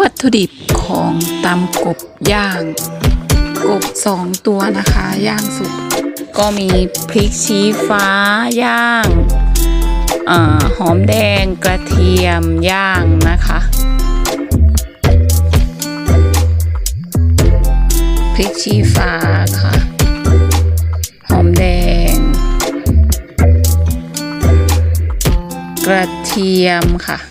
วัตถุดิบของตำกบย่าง กบสองตัวนะคะ ย่างสุกก็มีพริกชี้ฟ้าย่างอหอมแดงกระเทียมย่างนะคะพริกชี้ฟ้าค่ะ หอมแดง กระเทียมค่ะ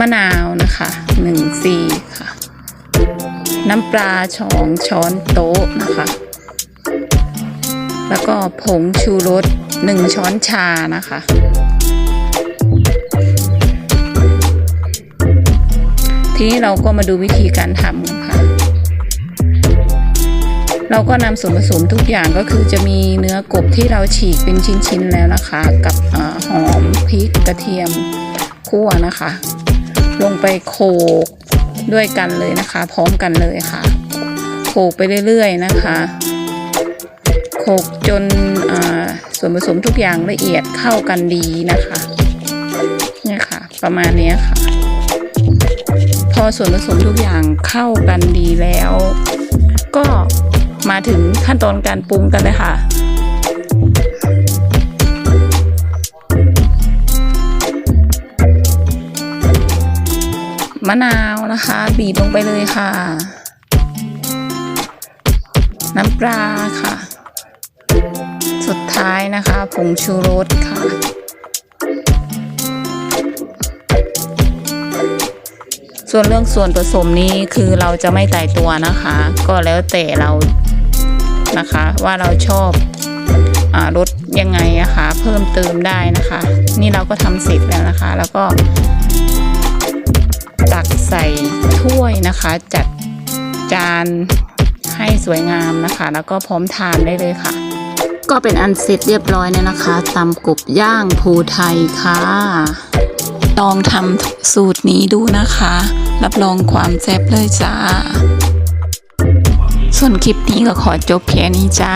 มะนาวนะคะหนึ่งซีค่ะ น้ำปลาช้องช้อนโต๊ะนะคะ แล้วก็ผงชูรสหนึ่งช้อนชานะคะ ทีนี้เราก็มาดูวิธีการทำกันค่ะ เราก็นำส่วนผสมทุกอย่างก็คือจะมีเนื้อกบที่เราฉีกเป็นชิ้นๆแล้วนะคะ กับอหอมพริกกระเทียมคั่วนะคะ ลงไปโขลกด้วยกันเลยนะคะ พร้อมกันเลยค่ะ โขลกไปเรื่อยๆนะคะโขลกจนส่วนผสมทุกอย่างละเอียดเข้ากันดีนะคะเนี่ยค่ะ ประมาณนี้ค่ะ พอส่วนผสมทุกอย่างเข้ากันดีแล้ว ก็มาถึงขั้นตอนการปรุงกันเลยค่ะ มะนาวนะคะ บีบลงไปเลยค่ะ น้ำปลาค่ะ สุดท้ายนะคะผงชูรสค่ะ ส่วนเรื่องส่วนผสมนี้คือเราจะไม่ตายตัวนะคะ ก็แล้วแต่เรานะคะ ว่าเราชอบอรสยังไงนะคะ เพิ่มเติมได้นะคะ นี่เราก็ทำเสร็จแล้วนะคะ แล้วก็ ตักใส่ถ้วยนะคะ จัดจานให้สวยงามนะคะ แล้วก็พร้อมทานได้เลยค่ะ ก็เป็นอันเสร็จเรียบร้อยเนี่ยนะคะตำกบย่างภูไทยค่ะลองทำสูตรนี้ดูนะคะ รับรองความแซ่บเลยจ้า ส่วนคลิปนี้ก็ขอจบเพียงนี้จ้า